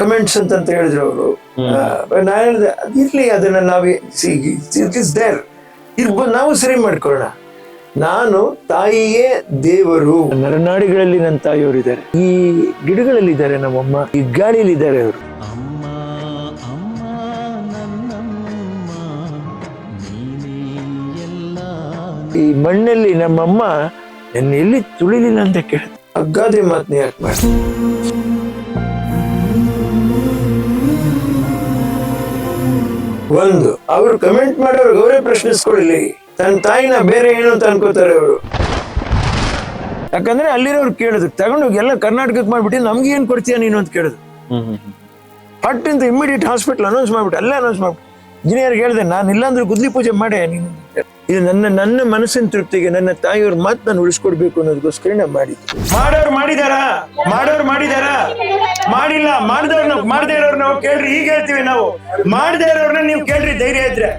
Comments ಅಂತ ಅಂತ ಹೇಳಿದ್ರು ಅವರು. ನಾನು ಹೇಳಿದೆ ಅದಿರ್ಲಿ ಅದನ್ನ ನಾವೇ ಇಟ್ ಇಸ್ ದೇರ್ ಇರ್ಬೋದು ನಾವು ಸರಿ ಮಾಡ್ಕೊಳ್ಳೋಣ. ನಾನು ತಾಯಿಯೇ ದೇವರು. ನರನಾಡಿಗಳಲ್ಲಿ ನನ್ನ ತಾಯಿಯವರು ಇದ್ದಾರೆ ಈ ಗಿಡಗಳಲ್ಲಿ ಇದ್ದಾರೆ ನಮ್ಮಮ್ಮ ಈ ಗಾಳಿಯಲ್ಲಿ ಇದ್ದಾರೆ ಅವರು. ಅಮ್ಮ ಅಮ್ಮ ನನ್ನಮ್ಮ ನೀನೇ ಎಲ್ಲ ಈ ಮಣ್ಣಲ್ಲಿ ನಮ್ಮಮ್ಮ ನನ್ನ ಎಲ್ಲಿ ತುಳಿಲಿಲ್ಲ ಅಂತ ಕೇಳ ಅಗ್ಗಾದೆ ಮಾತನ್ನ ಯಾಕೆ ಮಾಡಿ ಒಂದು ಅವರು ಕಮೆಂಟ್ ಮಾಡೋರು ಅವರೇ ಪ್ರಶ್ನಿಸ್ಕೊಳ್ಳಿ ತನ್ನ ತಾಯಿನ ಬೇರೆ ಏನು ಅಂತ ಅನ್ಕೋತಾರೆ ಅವರು. ಯಾಕಂದ್ರೆ ಅಲ್ಲಿರೋರು ಕೇಳಿದ್ರು ತಗೊಂಡೋಗಿ ಎಲ್ಲ ಕರ್ನಾಟಕಕ್ಕೆ ಮಾಡ್ಬಿಟ್ಟು ನಮ್ಗೆ ಏನ್ ಕೊಡ್ತೀಯ ನೀನು ಅಂತ ಕೇಳಿದ್ರು. ಹಟ್ ಅಂತ ಇಮಿಡಿಯೇಟ್ ಹಾಸ್ಪಿಟಲ್ ಅನೌನ್ಸ್ ಮಾಡ್ಬಿಟ್ಟು ಅಲ್ಲೇ ಅನೌನ್ಸ್ ಮಾಡ್ಬಿಟ್ಟು. ಇಂಜಿನಿಯರ್ ಹೇಳಿದೆ ನಾನು ಇಲ್ಲಾಂದ್ರೆ ಗುದ್ಲಿ ಪೂಜೆ ಮಾಡೇ ನೀನು ಇದು ನನ್ನ ನನ್ನ ಮನಸ್ಸಿನ ತೃಪ್ತಿಗೆ ನನ್ನ ತಾಯಿಯವ್ರ ಮಾತು ನಾನು ಉಳಿಸ್ಕೊಡ್ಬೇಕು ಅನ್ನೋದಕ್ಕೋಸ್ಕರ ನಾನು ಮಾಡಿದ್ದು. ಮಾಡೋರು ಮಾಡಿದಾರ? ಮಾಡೋರು ಮಾಡಿದಾರ? ಮಾಡಿಲ್ಲ ಮಾಡಿದವ್ರನ್ನ ಮಾಡದೇ ಇರೋರ್ನ ನಾವು ಕೇಳ್ರಿ, ಈಗ ಹೇಳ್ತೀವಿ ನಾವು. ಮಾಡದೇ ಇರೋರ್ನ ನೀವು ಕೇಳ್ರಿ, ಧೈರ್ಯ ಇದ್ರೆ.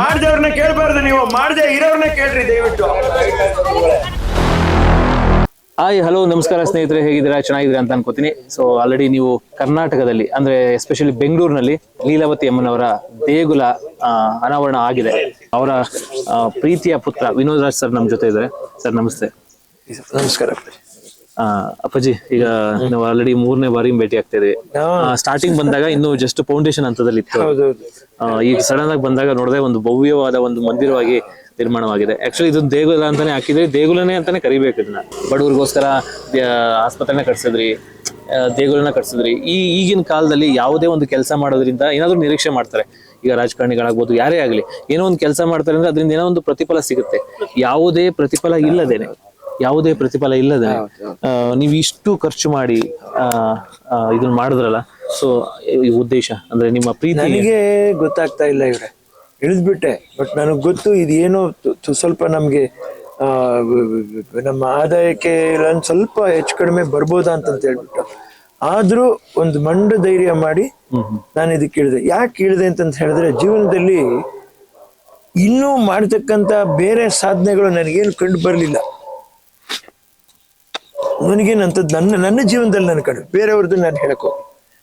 ಮಾಡ್ದವ್ರನ್ನ ಕೇಳ್ಬಾರ್ದು ನೀವು, ಮಾಡದೇ ಇರೋರ್ನ ಕೇಳ್ರಿ ದಯವಿಟ್ಟು. ಹಾಯ್ ಹಲೋ ನಮಸ್ಕಾರ ಸ್ನೇಹಿತರೆ ಹೇಗಿದ್ದೀರಾ? ಚೆನ್ನಾಗಿದ್ದೀರಾ ಅಂತ ಅನ್ಕೋತೀನಿ. ಸೊ ಆಲ್ರೆಡಿ ನೀವು ಕರ್ನಾಟಕದಲ್ಲಿ ಅಂದ್ರೆ ಎಸ್ಪೆಷಲಿ ಬೆಂಗಳೂರಿನಲ್ಲಿ ಲೀಲಾವತಿ ಅಮ್ಮನವರ ದೇಗುಲ ಅನಾವರಣ ಆಗಿದೆ. ಅವರ ಪ್ರೀತಿಯ ಪುತ್ರ ವಿನೋದ್ ರಾಜ್ ಸರ್ ನಮ್ಮ ಜೊತೆ ಇದ್ದಾರೆ. ಸರ್ ನಮಸ್ತೆ. ನಮಸ್ಕಾರ. ಆ, ಅಪ್ಪಾಜಿ ಈಗ ನಾವು ಆಲ್ರೆಡಿ ಮೂರನೇ ಬಾರಿ ಭೇಟಿ ಆಗ್ತಾ ಇದೀವಿ ಸ್ಟಾರ್ಟಿಂಗ್ ಬಂದಾಗ ಇನ್ನು ಜಸ್ಟ್ ಫೌಂಡೇಶನ್ ಹಂತದಲ್ಲಿ ಇತ್ತು ಈಗ ಸಡನ್ ಆಗಿ ಬಂದಾಗ ನೋಡದೆ ಒಂದು ಭವ್ಯವಾದ ಒಂದು ಮಂದಿರವಾಗಿ ನಿರ್ಮಾಣವಾಗಿದೆ. ಆಕ್ಚುಲಿ ಇದು ದೇಗುಲ ಅಂತಾನೆ ಹಾಕಿದ್ರಿ ದೇಗುಲನೇ ಅಂತಾನೆ ಕರಿಬೇಕು ಇದನ್ನ. ಬಡವರಿಗೋಸ್ಕರ ಆಸ್ಪತ್ರೆನ ಕಟ್ಸಿದ್ರಿ ಆ, ದೇಗುಲನ ಕಟ್ಸಿದ್ರಿ. ಈ ಈಗಿನ ಕಾಲದಲ್ಲಿ ಯಾವುದೇ ಒಂದು ಕೆಲಸ ಮಾಡೋದ್ರಿಂದ ಏನಾದರೂ ನಿರೀಕ್ಷೆ ಮಾಡ್ತಾರೆ. ಈಗ ರಾಜಕಾರಣಿಗಳಾಗ್ಬೋದು ಯಾರೇ ಆಗಲಿ ಏನೋ ಒಂದು ಕೆಲಸ ಮಾಡ್ತಾರೆ ಅಂದ್ರೆ ಅದರಿಂದ ಏನೋ ಒಂದು ಪ್ರತಿಫಲ ಸಿಗುತ್ತೆ. ಯಾವುದೇ ಪ್ರತಿಫಲ ಇಲ್ಲದೇನೆ ಯಾವುದೇ ಪ್ರತಿಫಲ ಇಲ್ಲದೆ ನೀವು ಇಷ್ಟು ಖರ್ಚು ಮಾಡಿ ಇದನ್ನ ಮಾಡಿದ್ರಲ್ಲ. ಸೊ ಉದ್ದೇಶ ಅಂದ್ರೆ ನಿಮ್ಮ ಪ್ರೀತಿ ಗೊತ್ತಾಗ್ತಾ ಇಲ್ಲ ಇವ್ರೆ. ಇಳಿದ್ಬಿಟ್ಟೆ. ಬಟ್ ನನಗೆ ಗೊತ್ತು ಇದು ಏನೋ ತು- ತು- ಸ್ವಲ್ಪ ನಮ್ಗೆ ನಮ್ಮ ಆದಾಯಕ್ಕೆ ಇಲ್ಲೊಂದು ಸ್ವಲ್ಪ ಹೆಚ್ಚು ಕಡಿಮೆ ಬರ್ಬೋದಾ ಅಂತ ಹೇಳ್ಬಿಟ್ಟು. ಆದ್ರೂ ಒಂದು ಮಂಡ ಧೈರ್ಯ ಮಾಡಿ ನಾನು ಇದಕ್ಕೆ ಇಳಿದೆ. ಯಾಕೆ ಇಳಿದೆ ಅಂತಂತ ಹೇಳಿದ್ರೆ ಜೀವನದಲ್ಲಿ ಇನ್ನೂ ಮಾಡ್ತಕ್ಕಂಥ ಬೇರೆ ಸಾಧನೆಗಳು ನನಗೇನು ಕಂಡು ಬರಲಿಲ್ಲ. ನನಗೇನಂತದ್ದು ನನ್ನ ನನ್ನ ಜೀವನದಲ್ಲಿ ನಾನು ಕಂಡು ಬೇರೆಯವ್ರದ್ದು ನಾನು ಹೇಳಕ್ ಹೋಗಿ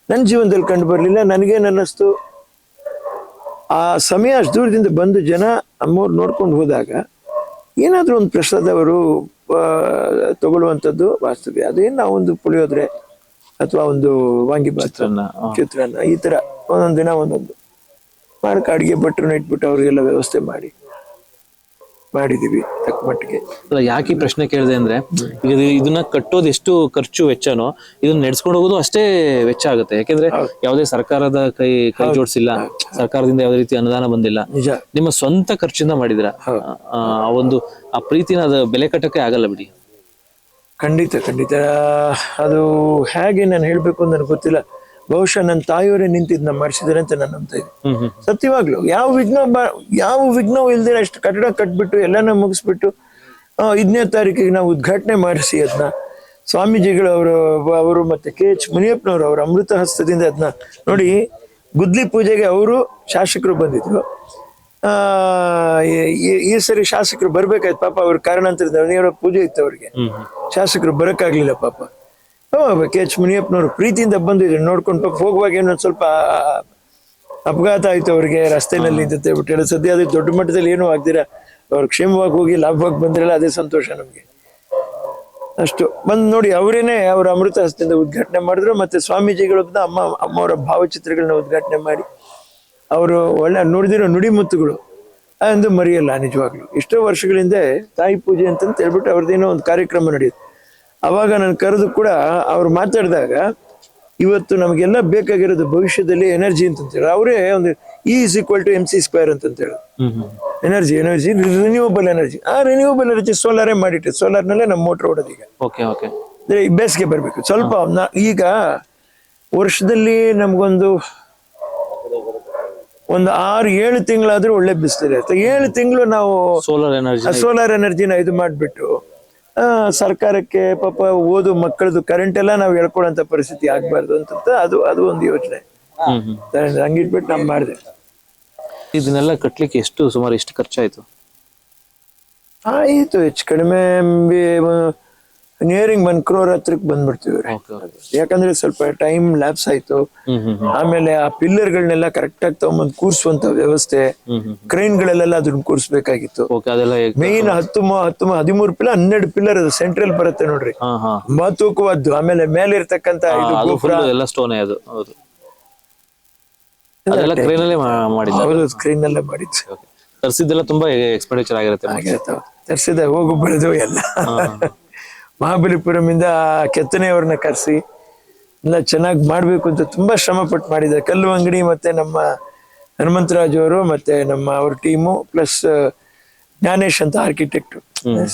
ನನ್ನ ಜೀವನದಲ್ಲಿ ಕಂಡು ಬರಲಿಲ್ಲ. ನನಗೇನು ಅನ್ನಿಸ್ತು? ಆ ಸಮಯ ಅಷ್ಟು ದೂರದಿಂದ ಬಂದು ಜನ ನಮ್ಮವ್ರು ನೋಡ್ಕೊಂಡು ಹೋದಾಗ ಏನಾದರೂ ಒಂದು ಪ್ರಸಾದವರು ತಗೊಳ್ಳುವಂಥದ್ದು ವಾಸ್ತವ್ಯ. ಅದೇನು ನಾವೊಂದು ಪುಳಿಯೋದ್ರೆ ಅಥವಾ ಒಂದು ವಾಂಗಿಬಾತ್ ಚಿತ್ರಾನ್ನ, ಚಿತ್ರಾನ್ನ ಈ ಥರ ಒಂದೊಂದು ದಿನ ಒಂದೊಂದು. ಮಾಡಕ್ಕೆ ಅಡುಗೆ ಭಟ್ರನ್ನ ಇಟ್ಬಿಟ್ಟು ಅವರಿಗೆಲ್ಲ ವ್ಯವಸ್ಥೆ ಮಾಡಿ. ಮಾಡಿದ್ದೀವಿ ತಕ್ಕ ಮಟ್ಟಿಗೆ. ಅಲ್ಲ ಯಾಕೆ ಈ ಪ್ರಶ್ನೆ ಕೇಳಿದೆ ಅಂದ್ರೆ ಈಗ ಇದು- ಇದನ್ನ ಕಟ್ಟೋದು ಎಷ್ಟು ಖರ್ಚು ವೆಚ್ಚನೋ ಇದನ್ನ ನಡ್ಸ್ಕೊಂಡು ಹೋಗೋದು ಅಷ್ಟೇ ವೆಚ್ಚ ಆಗುತ್ತೆ. ಯಾಕೆಂದ್ರೆ ಯಾವುದೇ ಸರ್ಕಾರದ ಕೈ ಕೈ ಜೋಡಿಸಿಲ್ಲ ಸರ್ಕಾರದಿಂದ ಯಾವುದೇ ರೀತಿ ಅನುದಾನ ಬಂದಿಲ್ಲ. ನಿಜ. ನಿಮ್ಮ ಸ್ವಂತ ಖರ್ಚಿಂದ ಮಾಡಿದ್ರ ಆ ಒಂದು ಆ ಪ್ರೀತಿನ ಅದು ಬೆಲೆ ಕಟ್ಟಕ್ಕೆ ಆಗಲ್ಲ ಬಿಡಿ. ಖಂಡಿತ ಖಂಡಿತ. ಅದು ಹೇಗೆ ನಾನು ಹೇಳಬೇಕು ಅಂತ ನನಗೆ ಗೊತ್ತಿಲ್ಲ. ಬಹುಶಃ ನನ್ನ ತಾಯಿಯವರೇ ನಿಂತಿದ್ದು ನಮ್ಮ ಮಾಡಿಸಿದ್ದಾರೆ ಅಂತ ನಾನು ನಂಬ್ತಾ ಇದ್ದೀನಿ. ಸತ್ಯವಾಗ್ಲು ಯಾವ ವಿಘ್ನ ಯಾವ ವಿಘ್ನವೂ ಇಲ್ದಿರ ಅಷ್ಟು ಕಟ್ಟಡ ಕಟ್ಬಿಟ್ಟು ಎಲ್ಲಾನ ಮುಗಿಸ್ಬಿಟ್ಟು ಆ, ಐದನೇ ತಾರೀಕಿಗೆ ನಾವು ಉದ್ಘಾಟನೆ ಮಾಡಿಸಿ ಅದನ್ನ ಸ್ವಾಮೀಜಿಗಳು ಅವರು ಅವರು ಮತ್ತೆ ಕೆ ಎಚ್ ಮುನಿಯಪ್ಪನವರು ಅವರು ಅಮೃತ ಹಸ್ತದಿಂದ ಅದನ್ನ ನೋಡಿ ಗುದ್ಲಿ ಪೂಜೆಗೆ ಅವರು ಶಾಸಕರು ಬಂದಿದ್ರು. ಆ ಈ- ಸರಿ ಶಾಸಕರು ಬರ್ಬೇಕಾಯ್ತು ಪಾಪ ಅವ್ರ ಕಾರಣಾಂತರದ ಅವರ ಪೂಜೆ ಇತ್ತು ಅವ್ರಿಗೆ. ಶಾಸಕರು ಬರಕ್ಕಾಗ್ಲಿಲ್ಲ ಪಾಪ. ಕೆ ಎಚ್ ಮುನಿಯಪ್ಪನವರು ಪ್ರೀತಿಯಿಂದ ಬಂದಿದ್ರು. ನೋಡ್ಕೊಂಡು ಹೋಗುವಾಗ ಏನೊಂದು ಸ್ವಲ್ಪ ಅಪಘಾತ ಆಯ್ತು ಅವ್ರಿಗೆ ರಸ್ತೆನಲ್ಲಿ ಅಂತ ಹೇಳ್ಬಿಟ್ಟು ಹೇಳಿ. ಸದ್ಯ ಅದೇ ದೊಡ್ಡ ಮಟ್ಟದಲ್ಲಿ ಏನೂ ಆಗ್ದಿರ. ಅವ್ರು ಕ್ಷೇಮವಾಗಿ ಹೋಗಿ ಲಾಭವಾಗಿ ಬಂದಿರಲ್ಲ ಅದೇ ಸಂತೋಷ ನಮಗೆ. ಅಷ್ಟು. ಬಂದು ನೋಡಿ ಅವರೇನೆ ಅವರ ಅಮೃತ ಹಸ್ತದಿಂದ ಉದ್ಘಾಟನೆ ಮಾಡಿದ್ರು. ಮತ್ತೆ ಸ್ವಾಮೀಜಿಗಳು ಅಮ್ಮ ಅಮ್ಮವರ ಭಾವಚಿತ್ರಗಳನ್ನ ಉದ್ಘಾಟನೆ ಮಾಡಿ ಅವರು ಒಳ್ಳೆ ನುಡಿದಿರೋ ನುಡಿಮುತ್ತುಗಳು ಅಂದು ಮರೆಯಲ್ಲ ನಿಜವಾಗ್ಲು. ಎಷ್ಟೋ ವರ್ಷಗಳಿಂದ ತಾಯಿ ಪೂಜೆ ಅಂತಂತ ಹೇಳ್ಬಿಟ್ಟು ಅವ್ರದ್ದೇನೋ ಒಂದು ಕಾರ್ಯಕ್ರಮ ನಡೆಯುತ್ತೆ. ಅವಾಗ ನಾನು ಕರೆದು ಕೂಡ ಅವ್ರು ಮಾತಾಡಿದಾಗ ಇವತ್ತು ನಮಗೆಲ್ಲ ಬೇಕಾಗಿರೋದು ಭವಿಷ್ಯದಲ್ಲಿ ಎನರ್ಜಿ ಅಂತಂತೇಳಿ ಅವರೇ ಒಂದು E is equal to M C square hmm energy energy renewable energy ಆ ರಿನ್ಯೂವಬಲ್ ಎನರ್ಜಿ ಸೋಲಾರೇ ಮಾಡಿಟ್ಟು ಸೋಲಾರ್ನಲ್ಲೇ ನಮ್ಮ ಮೋಟ್ರ್ ಓಡೋದು ಈಗ. Okay okay. ಅಂದ್ರೆ ಬೇಸಿಗೆ ಬರಬೇಕು. ಸ್ವಲ್ಪ ಈಗ ವರ್ಷದಲ್ಲಿ ನಮಗೊಂದು ಒಂದು ಆರು ಏಳು ತಿಂಗಳಾದ್ರೂ ಒಳ್ಳೆ ಬಿಸ್ತಿದೆ ಏಳು ತಿಂಗಳು ನಾವು ಸೋಲಾರ್ ಎನರ್ಜಿ ಸೋಲಾರ್ ಎನರ್ಜಿನ ಇದು ಮಾಡಿಬಿಟ್ಟು ಸರ್ಕಾರಕ್ಕೆ ಪಾಪ ಓದು ಮಕ್ಕಳದು ಕರೆಂಟ್ ಎಲ್ಲ ನಾವು ಹೇಳ್ಕೊಳಂತ ಪರಿಸ್ಥಿತಿ ಆಗ್ಬಾರ್ದು ಅಂತ ಅದು ಅದು ಒಂದು ಯೋಚನೆ. ಹ್ಮ್ ಹ್ಮ್. ಹಂಗಿಟ್ಬಿಟ್ಟು ನಾವು ಮಾಡಿದೆ. ಇದನ್ನೆಲ್ಲ ಕಟ್ಲಿಕ್ಕೆ ಎಷ್ಟು ಸುಮಾರು ಎಷ್ಟು ಖರ್ಚಾಯ್ತು? ಆಯಿತು ಹೆಚ್ಚು ಕಡಿಮೆ ನಿಯರಿಂಗ್ ಒನ್ ಕ್ರೋರ್ ಹತ್ರಕ್ಕೆ ಬಂದ್ಬಿಡ್ತೀವಿ ಯಾಕಂದ್ರೆ ಸ್ವಲ್ಪ ಟೈಮ್ ಲ್ಯಾಪ್ಸ್ ಆಯ್ತು. ಆಮೇಲೆ ಆ ಪಿಲ್ಲರ್ಗಳನ್ನೆಲ್ಲ ಕರೆಕ್ಟ್ ಆಗಿ ತಗೊಂಬಂದು ಕೂರ್ಸುವಂತ ವ್ಯವಸ್ಥೆ ಕ್ರೈನ್ ಗಳಲ್ಲೆಲ್ಲ ಅದನ್ನ ಕೂರ್ಸ್ಬೇಕಾಗಿತ್ತು. ಮೇನ್ ಹತ್ತು ಹತ್ತು ಹದಿಮೂರು ಪಿಲ್ಲರ್ ಹನ್ನೆರಡು ಪಿಲ್ಲರ್ ಅದು ಸೆಂಟ್ರಲ್ ಬರುತ್ತೆ ನೋಡ್ರಿ. ತುಂಬಾ ತೂಕವಾದ್ದು. ಆಮೇಲೆ ಮೇಲೆ ಇರ್ತಕ್ಕಂತ ಅದು ಹೌದು. ಸ್ಕ್ರೀನ್ ಅಲ್ಲೇ ಮಾಡಿದ್ದು. ತರ್ಸಿದ್ದೆಲ್ಲ ತುಂಬಾ ಎಕ್ಸ್ಪೆಂಡಿಚರ್ ಆಗಿರುತ್ತೆ ತರ್ಸಿದ ಹೋಗು ಬೆಳೆದು ಎಲ್ಲ. ಮಹಾಬಲಿಪುರಂ ಇಂದ ಕೆತ್ತನೆಯವ್ರನ್ನ ಕರೆಸಿ ಎಲ್ಲ ಚೆನ್ನಾಗಿ ಮಾಡಬೇಕು ಅಂತ ತುಂಬಾ ಶ್ರಮ ಪಟ್ಟು ಮಾಡಿದ್ದಾರೆ. ಕಲ್ಲು ಅಂಗಡಿ ಮತ್ತೆ ನಮ್ಮ ಹನುಮಂತರಾಜು ಅವರು ಮತ್ತೆ ನಮ್ಮ ಅವ್ರ ಟೀಮು ಪ್ಲಸ್ ಜ್ಞಾನೇಶ್ ಅಂತ ಆರ್ಕಿಟೆಕ್ಟ್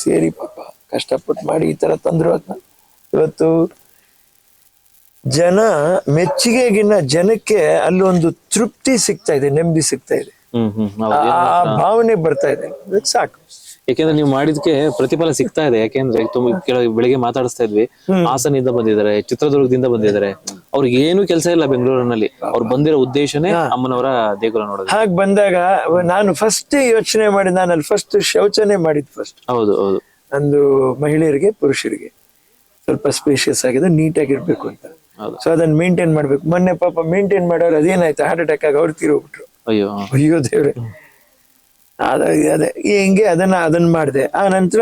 ಸೇರಿ ಪಾಪ ಕಷ್ಟಪಟ್ಟು ಮಾಡಿ ಈ ತರ ತಂದ್ರು ಅದನ್ನ. ಇವತ್ತು ಜನ ಮೆಚ್ಚುಗೆಗಿನ್ನ ಜನಕ್ಕೆ ಅಲ್ಲೊಂದು ತೃಪ್ತಿ ಸಿಗ್ತಾ ಇದೆ ನೆಮ್ಮದಿ ಸಿಗ್ತಾ ಇದೆ. ಆ ಭಾವನೆ ಬರ್ತಾ ಇದೆ. ಸಾಕು. ಯಾಕೆಂದ್ರೆ ನೀವು ಮಾಡಿದ್ಕೆ ಪ್ರತಿಫಲ ಸಿಗ್ತಾ ಇದೆ. ಯಾಕೆಂದ್ರೆ ತುಂಬಾ ಕೆಲವು ಬೆಳಿಗ್ಗೆ ಮಾತಾಡಿಸ್ತಾ ಇದ್ವಿ. ಹಾಸನದಿಂದ ಬಂದಿದ್ದಾರೆ ಚಿತ್ರದುರ್ಗದಿಂದ ಬಂದಿದ್ದಾರೆ. ಅವ್ರಿಗೆ ಏನು ಕೆಲಸ ಇಲ್ಲ ಬೆಂಗಳೂರಿನಲ್ಲಿ. ಅವ್ರು ಬಂದಿರೋ ಉದ್ದೇಶನೇ ಅಮ್ಮನವರ ದೇಗುಲ ನೋಡೋದು. ಹಾಗೆ ಬಂದಾಗ ನಾನು ಫಸ್ಟ್ ಯೋಚನೆ ಮಾಡಿ ನಾನು ಅಲ್ಲಿ ಫಸ್ಟ್ ಶೌಚನೆ ಮಾಡಿದ್ ಫಸ್ಟ್ ಹೌದು ಹೌದು. ಒಂದು ಮಹಿಳೆಯರಿಗೆ ಪುರುಷರಿಗೆ. ಸ್ವಲ್ಪ ಸ್ಪೇಷಿಯಸ್ ಆಗಿದೆ ನೀಟಾಗಿರ್ಬೇಕು ಅಂತ. ಹೌದು. ಸೊ ಅದನ್ನ ಮೇಂಟೈನ್ ಮಾಡ್ಬೇಕು. ಮೊನ್ನೆ ಪಾಪ ಮೇಂಟೈನ್ ಮಾಡೋರು ಅದೇನಾಯ್ತು? ಹಾರ್ಟ್ ಅಟ್ಯಾಕ್ ಆಗಿ ಅವ್ರು ತೀರೋಗ್ಬಿಟ್ರು ಅಯ್ಯೋ. ಅಯ್ಯೋ ದೇವ್ರೆ. ಅದ ಅದೇ. ಹಿಂಗೆ ಅದನ್ನ ಅದನ್ನ ಮಾಡಿದೆ. ಆ ನಂತರ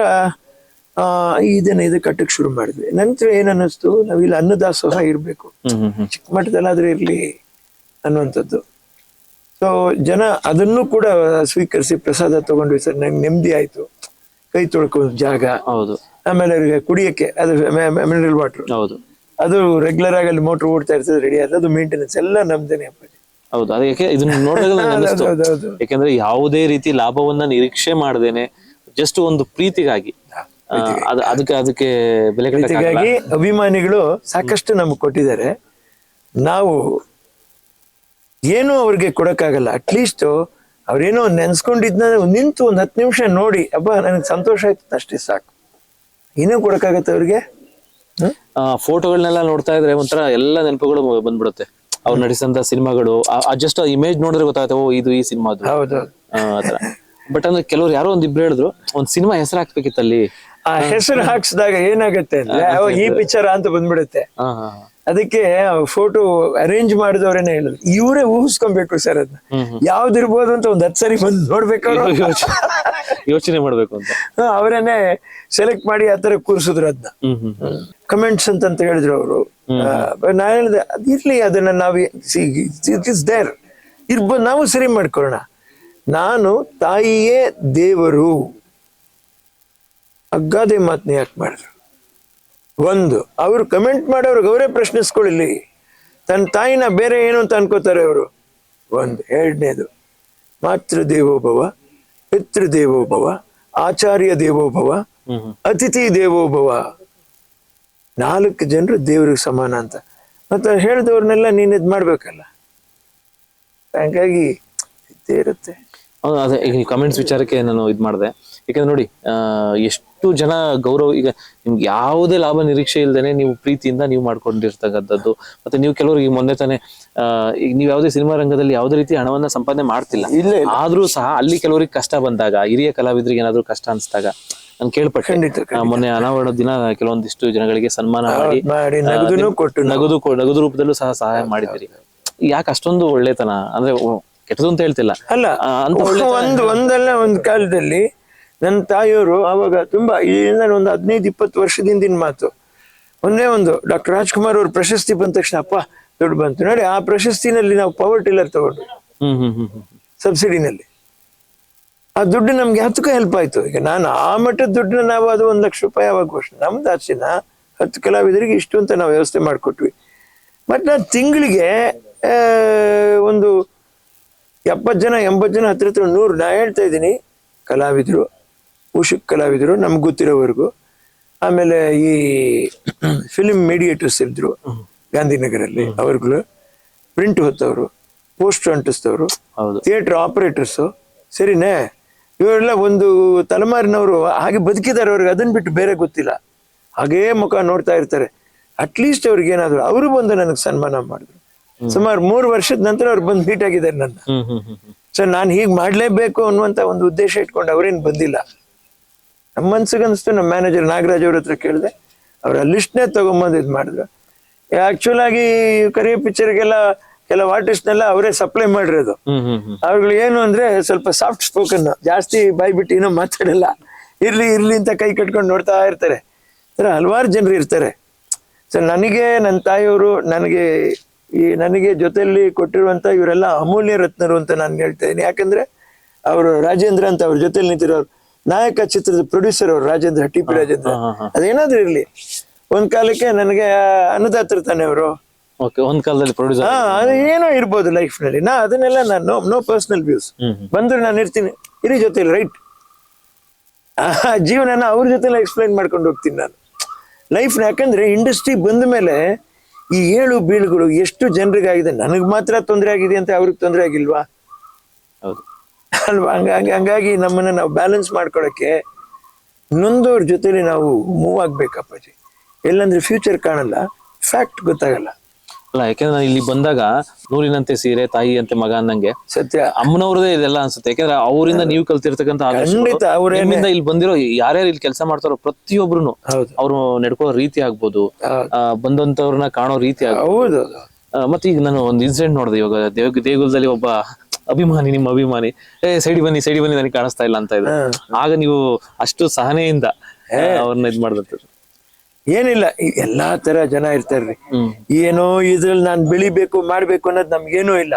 ಆ ಇದನ್ನ ಇದು ಕಟ್ಟಕ್ ಶುರು ಮಾಡಿದ್ವಿ ನಂತರ ಏನ್ ಅನ್ನಿಸ್ತು ನಾವಿಲ್ಲಿ ಅನ್ನದಾಸೋಹ ಇರ್ಬೇಕು. ಚಿಕ್ಕ ಮಟ್ಟದಲ್ಲಾದ್ರೂ ಇರ್ಲಿ ಅನ್ನುವಂಥದ್ದು. ಸೊ ಜನ ಅದನ್ನು ಕೂಡ ಸ್ವೀಕರಿಸಿ ಪ್ರಸಾದ ತಗೊಂಡ್ವಿ ಸರ್. ನಂಗೆ ನೆಮ್ಮದಿ ಆಯ್ತು. ಕೈ ತೊಳ್ಕೊ ಜಾಗ. ಹೌದು. ಆಮೇಲೆ ಅವ್ರಿಗೆ ಕುಡಿಯಕ್ಕೆ ಅದು ಮಿನರಲ್ ವಾಟರ್ ಹೌದು. ಅದು ರೆಗ್ಯುಲರ್ ಆಗಿ ಅಲ್ಲಿ ಮೋಟರ್ ಓಡ್ತಾ ಇರ್ತದೆ ರೆಡಿ ಆಯ್ತು ಅದು ಮೇಂಟೆನೆನ್ಸ್ ಎಲ್ಲ ನಮ್ದೇನೆ ಅಪ್ಪಾಜಿ. ಹೌದು. ಅದು ಯಾಕೆ ಇದನ್ನ ನೋಡಿದಾಗ ಯಾಕಂದ್ರೆ. ಯಾವುದೇ ರೀತಿ ಲಾಭವನ್ನ ನಿರೀಕ್ಷೆ ಮಾಡದೇನೆ ಜಸ್ಟ್ ಒಂದು ಪ್ರೀತಿಗಾಗಿ. ಅದಕ್ಕೆ ಅದಕ್ಕೆ ಬೆಲೆ ಅಭಿಮಾನಿಗಳು ಸಾಕಷ್ಟು ನಮ್ಗೆ ಕೊಟ್ಟಿದ್ದಾರೆ. ನಾವು ಏನು ಅವ್ರಿಗೆ ಕೊಡಕ್ಕಾಗಲ್ಲ. ಅಟ್ಲೀಸ್ಟ್ ಅವ್ರೇನೋ ನೆನ್ಸ್ಕೊಂಡಿದ್ನ ನಿಂತು ಒಂದ್ ಹತ್ತು ನಿಮಿಷ ನೋಡಿ ಅಬ್ಬ ನನಗೆ ಸಂತೋಷ ಆಯ್ತು ಅಷ್ಟೇ ಸಾಕು. ಇನ್ನೂ ಕೊಡಕ್ಕಾಗತ್ತೆ ಅವ್ರಿಗೆ? ಫೋಟೋಗಳನ್ನೆಲ್ಲ ನೋಡ್ತಾ ಇದ್ರೆ ಒಂಥರ ಎಲ್ಲ ನೆನಪುಗಳು ಬಂದ್ಬಿಡುತ್ತೆ. ಅವ್ರು ನಟಿಸಿದಂತ ಸಿನಿಮಾಗಳು ಜಸ್ಟ್ ಇಮೇಜ್ ನೋಡಿದ್ರೆ ಗೊತ್ತಾಗುತ್ತೆ ಓ ಇದು ಈ ಸಿನಿಮಾ ಹೌದು ಆತರ ಬಟ್ ಅಂದ್ರೆ ಕೆಲವ್ರು ಯಾರೋ ಒಂದ್ ಇಬ್ರು ಹೇಳಿದ್ರು ಒಂದ್ ಸಿನಿಮಾ ಹೆಸರು ಹಾಕ್ಬೇಕಿತ್ತಲ್ಲಿ ಆ ಹೆಸರು ಹಾಕ್ಸಿದಾಗ ಏನಾಗುತ್ತೆ ಅಂದ್ರೆ ಈ ಪಿಕ್ಚರ್ ಅಂತ ಬಂದ್ಬಿಡುತ್ತೆ. ಹಾ ಹಾ ಹಾ. ಅದಕ್ಕೆ ಫೋಟೋ ಅರೇಂಜ್ ಮಾಡಿದವ್ರೇನೆ ಹೇಳಿದ್ರು. ಇವರೇ ಊಹಿಸ್ಕೊಬೇಕು ಸರ್ ಅದನ್ನ ಯಾವ್ದಿರ್ಬೋದು ಅಂತ ಒಂದ್ ಹತ್ತು ಸರಿ ಬಂದು ನೋಡ್ಬೇಕಾದ್ರು ಯೋಚನೆ ಮಾಡ್ಬೇಕು ಅಂತ. ಅವರೇನೆ ಸೆಲೆಕ್ಟ್ ಮಾಡಿ ಆತರ ಕೂರಿಸಿದ್ರು ಅದನ್ನ. ಕಮೆಂಟ್ಸ್ ಅಂತ ಅಂತ ಹೇಳಿದ್ರು ಅವರು. ನಾನು ಹೇಳಿದೆ ಅದಿರ್ಲಿ ಅದನ್ನ ನಾವು ಇಸ್ ದೇರ್ ಇರ್ಬೋದು ನಾವು ಸರಿ ಮಾಡ್ಕೊಳ್ಳೋಣ. ನಾನು ತಾಯಿಯೇ ದೇವರು. ಅಗ್ಗಾದೆ ಮಾತನ್ನ ಯಾಕೆ ಮಾಡಿದ್ರು? ಒಂದು, ಅವರು ಕಮೆಂಟ್ ಮಾಡೋರ್ಗೆ ಅವರೇ ಪ್ರಶ್ನಿಸ್ಕೊಳ್ಳಿ ತನ್ನ ತಾಯಿನ ಬೇರೆ ಏನು ಅಂತ ಅನ್ಕೋತಾರೆ ಅವರು. ಒಂದು, ಎರಡನೇದು ಮಾತೃ ದೇವೋಭವ ಪಿತೃ ದೇವೋಭವ ಆಚಾರ್ಯ ದೇವೋಭವ. ಅತಿಥಿ ದೇವೋಭವ. ನಾಲ್ಕು ಜನರು ದೇವ್ರಿಗೆ ಸಮಾನ ಅಂತ. ಮತ್ತೆ ಹೇಳಿದವ್ರನ್ನೆಲ್ಲ ನೀನ್ ಇದ್ ಮಾಡ್ಬೇಕಲ್ಲ ಹಾಗಾಗಿ, ಇದ್ದೇ ಇರುತ್ತೆ. ಅದೇ ಈಗ ಕಮೆಂಟ್ಸ್ ವಿಚಾರಕ್ಕೆ ನಾನು ಇದು ಮಾಡಿದೆ. ಯಾಕಂದ್ರೆ ನೋಡಿ ಎಷ್ಟು ಜನ ಗೌರವ ಈಗ ನಿಮ್ಗೆ ಯಾವುದೇ ಲಾಭ ನಿರೀಕ್ಷೆ ಇಲ್ದೇನೆ ನೀವು ಪ್ರೀತಿಯಿಂದ ನೀವು ಮಾಡ್ಕೊಂಡಿರ್ತಕ್ಕಂಥದ್ದು. ಮತ್ತೆ ನೀವು ಕೆಲವರಿಗೆ ಮೊನ್ನೆ ತಾನೇ ಈಗ ನೀವು ಯಾವುದೇ ಸಿನಿಮಾ ರಂಗದಲ್ಲಿ ಯಾವುದೇ ರೀತಿ ಹಣವನ್ನ ಸಂಪಾದನೆ ಮಾಡ್ತಿಲ್ಲ. ಆದ್ರೂ ಸಹ ಅಲ್ಲಿ ಕೆಲವರಿಗೆ ಕಷ್ಟ ಬಂದಾಗ ಹಿರಿಯ ಕಲಾವಿದರಿಗೆ ಏನಾದ್ರು ಕಷ್ಟ ಅನ್ಸ್ದಾಗ ನಾನು ಕೇಳ್ಪಟ್ಟೆ. ಮೊನ್ನೆ ಅನಾವರಣ ದಿನ ಕೆಲವೊಂದಿಷ್ಟು ಜನಗಳಿಗೆ ಸನ್ಮಾನ ಮಾಡಿ ನಗದು ನಗದು ರೂಪದಲ್ಲೂ ಸಹ ಸಹಾಯ ಮಾಡಿದ್ದೀರಿ. ಯಾಕೆ ಅಷ್ಟೊಂದು ಒಳ್ಳೆತನ? ಅಂದ್ರೆ ಕೆಟ್ಟದು ಅಂತ ಹೇಳ್ತಿಲ್ಲ. ಅಲ್ಲ ಆ, ಅಂತ ಒಳ್ಳೆ ಒಂದು ಒಂದಲ್ಲ ಒಂದು ಕಾಲದಲ್ಲಿ ನನ್ನ ತಾಯಿಯವರು ಅವಾಗ ತುಂಬಾ ಇದರಿಂದ ಒಂದು ಹದಿನೈದು ಇಪ್ಪತ್ತು ವರ್ಷದಿಂದಿನ ಮಾತು. ಒಂದೇ ಒಂದು ಡಾಕ್ಟರ್ ರಾಜ್ಕುಮಾರ್ ಅವ್ರ ಪ್ರಶಸ್ತಿ ಬಂದ ತಕ್ಷಣ ಅಪ್ಪ ದುಡ್ಡು ಬಂತು. ನೋಡಿ ಆ ಪ್ರಶಸ್ತಿನಲ್ಲಿ ನಾವು ಪವರ್ ಟಿಲ್ಲರ್ ತಗೊಂಡ್ವಿ ಹ್ಮ್ ಹ್ಮ್ ಹ್ಮ್ ಹ್ಮ್. ಸಬ್ಸಿಡಿನಲ್ಲಿ. ಆ ದುಡ್ಡು ನಮ್ಗೆ ಹತ್ತಕ್ಕೆ ಹೆಲ್ಪ್ ಆಯ್ತು. ಈಗ ನಾನು ಆ ಮಟ್ಟದ ದುಡ್ಡನ್ನ ನಾವು ಅದು ಒಂದು ಲಕ್ಷ ರೂಪಾಯಿ ಯಾವಾಗ ಘೋಷಣೆ ನಮ್ದು ಆಚಿನ ಹತ್ತು ಕಲಾವಿದರಿಗೆ ಇಷ್ಟು ಅಂತ ನಾವು ವ್ಯವಸ್ಥೆ ಮಾಡಿಕೊಟ್ವಿ. ಮತ್ತೆ ನಾನು ತಿಂಗಳಿಗೆ ಒಂದು ಎಪ್ಪತ್ತು ಜನ ಎಂಬತ್ತು ಜನ ಹತ್ರ ಹತ್ರ ನೂರು. ನಾ ಹೇಳ್ತಾ ಇದ್ದೀನಿ ಕಲಾವಿದರು ಉಷುಕ್ ಕಲಾವಿದರು ನಮ್ಗೆ ಗೊತ್ತಿರೋವರೆಗೂ. ಆಮೇಲೆ ಈ ಫಿಲ್ಮ್ ಮೀಡಿಯೇಟರ್ಸ್ ಇದ್ರು ಗಾಂಧಿನಗರಲ್ಲಿ ಅವ್ರಿಗಳು. ಪ್ರಿಂಟ್ ಹೊತ್ತವರು ಪೋಸ್ಟರ್ ಅಂಟಿಸ್ತವರು ಹೌದು. ಥಿಯೇಟರ್ ಆಪರೇಟರ್ಸು ಸರಿನೇ? ಇವರೆಲ್ಲ ಒಂದು ತಲೆಮಾರಿನವರು ಹಾಗೆ ಬದುಕಿದ್ದಾರೆ ಅವ್ರಿಗೆ ಅದನ್ನ ಬಿಟ್ಟು ಬೇರೆ ಗೊತ್ತಿಲ್ಲ. ಹಾಗೇ ಮುಖ ನೋಡ್ತಾ ಇರ್ತಾರೆ. ಅಟ್ಲೀಸ್ಟ್ ಅವ್ರಿಗೆ ಏನಾದರೂ ಅವರು ಬಂದು ನನಗೆ ಸನ್ಮಾನ ಮಾಡಿದ್ರು. ಸುಮಾರು ಮೂರು ವರ್ಷದ ನಂತರ ಅವ್ರು ಬಂದು ಮೀಟ್ ಆಗಿದ್ದಾರೆ ನನ್ನ. ಸೊ ನಾನು ಹೀಗೆ ಮಾಡಲೇಬೇಕು ಅನ್ನುವಂತ ಒಂದು ಉದ್ದೇಶ ಇಟ್ಕೊಂಡು ಅವ್ರೇನು ಬಂದಿಲ್ಲ. ನಮ್ಮ ಮನ್ಸಿಗನ್ಸ್ತು ನಮ್ಮ ಮ್ಯಾನೇಜರ್ ನಾಗರಾಜ್ ಅವ್ರ ಹತ್ರ ಕೇಳಿದೆ. ಅವ್ರ ಲಿಸ್ಟ್ನೇ ತಗೊಂಬಂದು ಇದು ಮಾಡಿದ್ರು. ಆಕ್ಚುಲ್ ಆಗಿ ಕರಿಯ ಪಿಕ್ಚರ್ಗೆಲ್ಲ ಕೆಲವು ಆರ್ಟಿಸ್ಟ್ನೆಲ್ಲ ಅವರೇ ಸಪ್ಲೈ ಮಾಡಿರೋದು ಅವ್ರುಗಳು ಏನು ಅಂದ್ರೆ ಸ್ವಲ್ಪ ಸಾಫ್ಟ್ ಸ್ಪೋಕನ್ ಜಾಸ್ತಿ ಬಾಯ್ ಬಿಟ್ಟು ಏನೋ ಮಾತಾಡಲ್ಲ. ಇರ್ಲಿ ಇರ್ಲಿ ಅಂತ ಕೈ ಕಟ್ಕೊಂಡು ನೋಡ್ತಾ ಇರ್ತಾರೆ. ಹಲವಾರು ಜನರು ಇರ್ತಾರೆ. ಸೊ ನನಗೆ ನನ್ನ ತಾಯಿಯವರು ನನಗೆ ಈ ನನಗೆ ಜೊತೆಯಲ್ಲಿ ಕೊಟ್ಟಿರುವಂತ ಇವರೆಲ್ಲ ಅಮೂಲ್ಯ ರತ್ನರು ಅಂತ ನಾನು ಹೇಳ್ತಾ ಇದ್ದೀನಿ. ಯಾಕಂದ್ರೆ ಅವರು ರಾಜೇಂದ್ರ ಅಂತ ಅವ್ರ ಜೊತೆಲಿ ನಿಂತಿರೋರು. ನಾಯಕ ಚಿತ್ರದ ಪ್ರೊಡ್ಯೂಸರ್ ಅವರು ರಾಜೇಂದ್ರ ಟಿ ಪಿ ರಾಜೇಂದ್ರ. ಅದೇನಾದ್ರೂ ಇರಲಿ. ಒಂದ್ ಕಾಲಕ್ಕೆ ನನಗೆ ಅನ್ನದಾತರು ತಾನೆ ಅವರು. ಓಕೆ ಒಂದ್ ಕಾಲದಲ್ಲಿ ಪ್ರೊಡ್ಯೂಸರ್ ಏನೋ ಇರ್ಬೋದು ಲೈಫ್ನಲ್ಲಿ. ನಾ ಅದನ್ನೆಲ್ಲ ನಾನು ನೋ ಪರ್ಸನಲ್ ವ್ಯೂಸ್ ಬಂದ್ರೆ ನಾನು ಇರ್ತೀನಿ. ಇರಿ ಜೊತೆಲಿ ರೈಟ್ ಜೀವನನ ಅವ್ರ ಜೊತೆಲ್ಲ ಎಕ್ಸ್ಪ್ಲೈನ್ ಮಾಡ್ಕೊಂಡು ಹೋಗ್ತೀನಿ ನಾನು. ಲೈಫ್ ಯಾಕಂದ್ರೆ ಇಂಡಸ್ಟ್ರಿ ಬಂದ ಮೇಲೆ ಈ ಏಳು ಬೀಳುಗಳು ಎಷ್ಟು ಜನರಿಗಾಗಿದೆ? ನನಗೆ ಮಾತ್ರ ತೊಂದರೆ ಆಗಿದೆ ಅಂತ ಅವ್ರಿಗೆ ತೊಂದರೆ ಆಗಿಲ್ವಾ? ಹೌದು. ಅಲ್ವಾ? ಹಂಗಾಗಿ ಹಂಗಾಗಿ ನಮ್ಮನ್ನ ನಾವು ಬ್ಯಾಲೆನ್ಸ್ ಮಾಡ್ಕೊಳಕ್ಕೆ ನೊಂದವ್ರ ಜೊತೆಲಿ ನಾವು ಮೂವ್ ಆಗ್ಬೇಕಪ್ಪಾಜಿ. ಎಲ್ಲಂದ್ರೆ ಫ್ಯೂಚರ್ ಕಾಣಲ್ಲ. ಫ್ಯಾಕ್ಟ್ ಗೊತ್ತಾಗಲ್ಲ. ಅಲ್ಲ ಯಾಕಂದ್ರೆ ನಾನು ಇಲ್ಲಿ ಬಂದಾಗ ನೂರಿನಂತೆ ಸೀರೆ ತಾಯಿ ಅಂತೆ ಮಗ ಅನ್ನಂಗೆ. ಸತ್ಯ ಅಮ್ಮನವ್ರದೇ ಇದೆಲ್ಲ ಅನ್ಸುತ್ತೆ. ಯಾಕಂದ್ರೆ ಅವರಿಂದ ನೀವು ಕಲ್ತಿರ್ತಕ್ಕಂಥ ಅವರಿಂದ ಖಂಡಿತ ಅವ್ರೇನೆ. ನಿಮ್ಮಿಂದ ಇಲ್ಲಿ ಬಂದಿರೋ ಯಾರ್ಯಾರು ಇಲ್ಲಿ ಕೆಲಸ ಮಾಡ್ತಾರೋ ಪ್ರತಿಯೊಬ್ರು ಹೌದು. ಅವ್ರು ನಡ್ಕೊಳ್ಳೋ ರೀತಿ ಆಗ್ಬೋದು. ಆ, ಬಂದಂತವ್ರನ್ನ ಕಾಣೋ ರೀತಿ ಆಗ್ಬೋದು. ಹೌದು. ಆ, ಮತ್ತೆ ಈಗ ನಾನು ಒಂದು ಇನ್ಸಿಡೆಂಟ್ ನೋಡಿದೆ ಇವಾಗ. ದೇವ ದೇಗುಲದಲ್ಲಿ ಒಬ್ಬ ಅಭಿಮಾನಿ ನಿಮ್ಮ ಅಭಿಮಾನಿ. ಏ ಸೈಡಿ ಬನ್ನಿ ಸೈಡಿ ಬನ್ನಿ ನನಗೆ ಕಾಣಿಸ್ತಾ ಇಲ್ಲ ಅಂತ ಇದ್ರು. ಆಗ ನೀವು ಅಷ್ಟು ಸಹನೆಯಿಂದ ಆ, ಅವ್ರನ್ನ ಇದ್ ಮಾಡಿದಂಥದ್ದು ಏನಿಲ್ಲ ಎಲ್ಲಾ ತರ ಜನ ಇರ್ತಾರ್ರಿ. ಏನೋ ಇದ್ರಲ್ಲಿ ನಾನ್ ಬೆಳಿಬೇಕು ಮಾಡ್ಬೇಕು ಅನ್ನೋದು ನಮ್ಗೇನೂ ಇಲ್ಲ.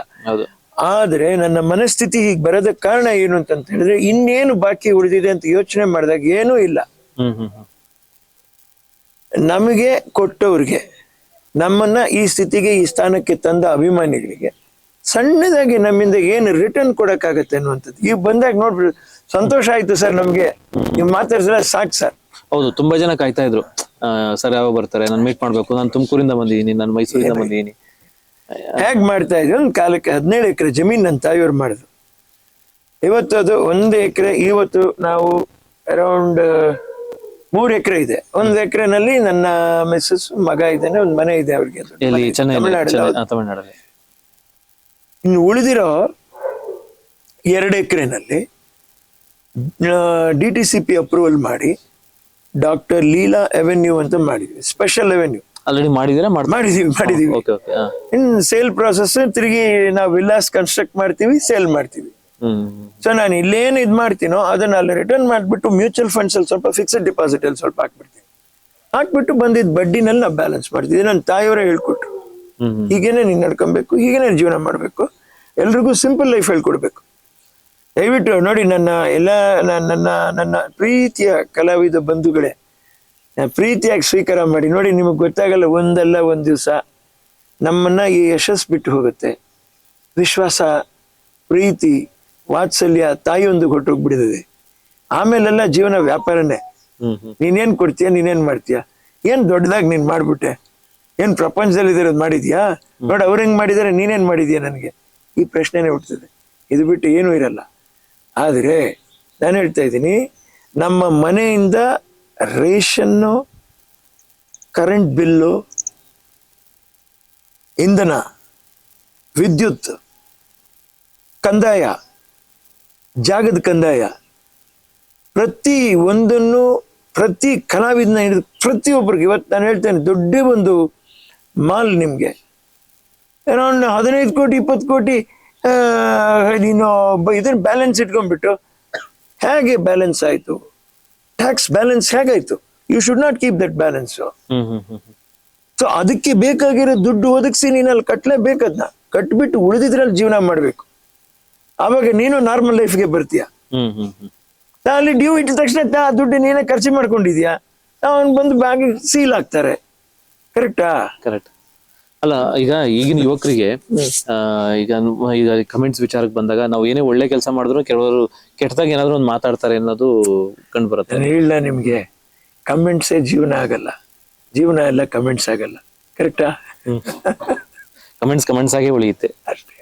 ಆದ್ರೆ ನನ್ನ ಮನಸ್ಥಿತಿ ಹೀಗೆ ಬರದ ಕಾರಣ ಏನು ಅಂತ ಹೇಳಿದ್ರೆ ಇನ್ನೇನು ಬಾಕಿ ಉಳಿದಿದೆ ಅಂತ ಯೋಚನೆ ಮಾಡಿದಾಗ ಏನೂ ಇಲ್ಲ. ನಮಗೆ ಕೊಟ್ಟವ್ರಿಗೆ ನಮ್ಮನ್ನ ಈ ಸ್ಥಿತಿಗೆ ಈ ಸ್ಥಾನಕ್ಕೆ ತಂದ ಅಭಿಮಾನಿಗಳಿಗೆ ಸಣ್ಣದಾಗಿ ನಮ್ಮಿಂದ ಏನು ರಿಟರ್ನ್ ಕೊಡಕ್ಕಾಗತ್ತೆ ಅನ್ನುವಂಥದ್ದು. ಈಗ ಬಂದಾಗ ನೋಡ್ಬಿಡ್ರಿ ಸಂತೋಷ ಆಯ್ತು ಸರ್ ನಮ್ಗೆ. ನೀವು ಮಾತಾಡ್ಸಿದ್ರೆ ಸಾಕು ಸರ್. ಹೌದು ತುಂಬಾ ಜನ ಕಾಯ್ತಾ ಇದ್ರು. ಸರ್ ಯಾವಾಗ ಬರ್ತಾರೆ. ನಾನು ಮೀಟ್ ಮಾಡ್ಬೇಕು. ನಾನು ತುಮಕೂರಿಂದ ಬಂದಿದ್ದೀನಿ. ನಾನು ಮೈಸೂರಿಂದ ಬಂದಿದ್ದೀನಿ. ಹೇಗೆ ಮಾಡ್ತಾ ಇದ್ರು? ಒಂದು ಕಾಲಕ್ಕೆ ಹದಿನೇಳು ಎಕರೆ ಜಮೀನ್ ಅಂತ ಇವ್ರು ಮಾಡಿದ್ರು. ಇವತ್ತು ಅದು ಒಂದು ಎಕರೆ ಇವತ್ತು ನಾವು ಅರೌಂಡ್ ಮೂರು ಎಕರೆ ಇದೆ. ಒಂದು ಎಕರೆನಲ್ಲಿ ನನ್ನ ಮಿಸ್ಸಸ್ ಮಗ ಇದ್ದಾನೆ ಒಂದು ಮನೆ ಇದೆ ಅವ್ರಿಗೆ. ತಮಿಳ್ನಾಡಲ್ಲಿ. ಇನ್ನು ಉಳಿದಿರೋ ಎರಡು ಎಕರೆನಲ್ಲಿ D T C P approval ಮಾಡಿ ಡಾಕ್ಟರ್ ಲೀಲಾ ಅವೆನ್ಯೂ ಅಂತ ಮಾಡಿದ್ವಿ. ಸ್ಪೆಷಲ್ ಅವೆನ್ಯೂ ಆಲ್ರೆಡಿ ಮಾಡಿದ್ರೆ ಮಾಡಿದೀವಿ ಮಾಡಿದೀವಿ okay okay in sale process ತಿರುಗಿ ನಾವು ವಿಲ್ಲಾಸ್ ಕನ್ಸ್ಟ್ರಕ್ಟ್ ಮಾಡ್ತೀವಿ ಸೇಲ್ ಮಾಡ್ತೀವಿ. ಸೊ ನಾನು ಇಲ್ಲೇನು ಇದು ಮಾಡ್ತೀನೋ ಅದನ್ನ ಅಲ್ಲಿ ರಿಟರ್ನ್ ಮಾಡಿಬಿಟ್ಟು ಮ್ಯೂಚುವಲ್ ಫಂಡ್ಸ್ ಅಲ್ಲಿ ಸ್ವಲ್ಪ ಫಿಕ್ಸ್ಡ್ ಡಿಪಾಸಿಟ್ ಅಲ್ಲಿ ಸ್ವಲ್ಪ ಹಾಕ್ಬಿಡ್ತೀನಿ. ಹಾಕ್ಬಿಟ್ಟು ಬಂದಿದ್ದ ಬಡ್ಡಿನಲ್ಲಿ ನಾವು ಬ್ಯಾಲೆನ್ಸ್ ಮಾಡ್ತೀವಿ ನನ್ನ ತಾಯಿಯವರೇ ಹೇಳ್ಕೊಟ್ರು. ಹೀಗೇನೆ ನೀನು ನಡ್ಕೊಬೇಕು ಹೀಗೇನೆ ಜೀವನ ಮಾಡಬೇಕು. ಎಲ್ರಿಗೂ ಸಿಂಪಲ್ ಲೈಫ್ ಹೇಳ್ಕೊಡ್ಬೇಕು. ದಯವಿಟ್ಟು ನೋಡಿ ನನ್ನ ಎಲ್ಲ ನನ್ನ ನನ್ನ ಪ್ರೀತಿಯ ಕಲಾವಿದ ಬಂಧುಗಳೇ ಪ್ರೀತಿಯಾಗಿ ಸ್ವೀಕಾರ ಮಾಡಿ ನೋಡಿ ನಿಮಗೆ ಗೊತ್ತಾಗಲ್ಲ ಒಂದಲ್ಲ ಒಂದು ದಿವಸ ನಮ್ಮನ್ನ ಈ ಯಶಸ್ಸು ಬಿಟ್ಟು ಹೋಗುತ್ತೆ. ವಿಶ್ವಾಸ ಪ್ರೀತಿ ವಾತ್ಸಲ್ಯ ತಾಯಿಯೊಂದು ಹೊಟ್ಟೋಗ್ಬಿಡಿದೆ ಆಮೇಲೆಲ್ಲ ಜೀವನ ವ್ಯಾಪಾರನೇ. ನೀನೇನ್ ಕೊಡ್ತೀಯ ನೀನೇನ್ ಮಾಡ್ತೀಯ? ಏನು ದೊಡ್ಡದಾಗಿ ನೀನ್ ಮಾಡ್ಬಿಟ್ಟೆ? ಏನ್ ಪ್ರಪಂಚದಲ್ಲಿ ಇದಿರೋದು ಮಾಡಿದ್ಯಾ? ನೋಡಿ ಅವ್ರು ಹೆಂಗ್ ಮಾಡಿದಾರೆ ನೀನೇನ್ ಮಾಡಿದ್ಯಾ ನನಗೆ? ಈ ಪ್ರಶ್ನೆನೇ ಹುಟ್ಟುತ್ತದೆ ಇದು ಬಿಟ್ಟು ಏನೂ ಇರಲ್ಲ. ಆದ್ರೆ ನಾನು ಹೇಳ್ತಾ ಇದ್ದೀನಿ, ನಮ್ಮ ಮನೆಯಿಂದ ರೇಷನ್ನು ಕರೆಂಟ್ ಬಿಲ್ಲು ಇಂಧನ, ವಿದ್ಯುತ್, ಕಂದಾಯ, ಜಾಗದ ಕಂದಾಯ, ಪ್ರತಿ ಒಂದನ್ನು ಪ್ರತಿ ಕಲಾವಿದನ ಹಿಡಿದು ಪ್ರತಿಯೊಬ್ಬರಿಗೆ ಇವತ್ತು ನಾನು ಹೇಳ್ತೇನೆ ದೊಡ್ಡ ಒಂದು ಮಾಲ್ ನಿಮಗೆ. ಏನೋ ಹದಿನೈದು ಕೋಟಿ, ಇಪ್ಪತ್ತು ಕೋಟಿ ನೀನು ಇದನ್ನ ಬ್ಯಾಲೆನ್ಸ್ ಇಟ್ಕೊಂಡ್ಬಿಟ್ಟು ಹೇಗೆ ಬ್ಯಾಲೆನ್ಸ್ ಆಯ್ತು? ಟ್ಯಾಕ್ಸ್ ಬ್ಯಾಲೆನ್ಸ್ ಹೇಗಾಯ್ತು? You should not keep that balance so ಅದಕ್ಕೆ ಬೇಕಾಗಿರೋ ದುಡ್ಡು ಒದಗಿಸಿ ನೀನು ಅಲ್ಲಿ ಕಟ್ಟಲೇಬೇಕದ್ನ ಕಟ್ಬಿಟ್ಟು ಉಳಿದಿದ್ರಲ್ಲಿ ಜೀವನ ಮಾಡಬೇಕು. ಆವಾಗ ನೀನು ನಾರ್ಮಲ್ ಲೈಫ್ಗೆ ಬರ್ತೀಯ. ಅಲ್ಲಿ ಡ್ಯೂ ಇಟ್ಟ ತಕ್ಷಣ ಆ ದುಡ್ಡು ನೀನೇ ಖರ್ಚು ಮಾಡ್ಕೊಂಡಿದ್ಯಾ ಅವನು ಬಂದು ಬ್ಯಾಗ್ ಸೀಲ್ ಆಗ್ತಾರೆ. ಕರೆಕ್ಟಾ ಕರೆಕ್ಟ್ ಅಲ್ಲ ಈಗ ಈಗಿನ ಯುವಕರಿಗೆ ಆ, ಈಗ ಈಗ ಕಮೆಂಟ್ಸ್ ವಿಚಾರಕ್ಕೆ ಬಂದಾಗ ನಾವು ಏನೇ ಒಳ್ಳೆ ಕೆಲಸ ಮಾಡಿದ್ರು ಕೆಲವರು ಕೆಟ್ಟದಾಗ ಏನಾದ್ರು ಒಂದು ಮಾತಾಡ್ತಾರೆ ಅನ್ನೋದು ಕಂಡು ಬರುತ್ತೆ. ನಾನು ನಿಮಗೆ ನಿಮ್ಗೆ ಕಮೆಂಟ್ಸೇ ಜೀವನ ಆಗಲ್ಲ. ಜೀವನ ಎಲ್ಲ ಕಮೆಂಟ್ಸ್ ಆಗಲ್ಲ. ಕರೆಕ್ಟಾ ಕಮೆಂಟ್ಸ್ ಕಮೆಂಟ್ಸ್ ಆಗೇ ಉಳಿಯುತ್ತೆ. ಅಷ್ಟೇ.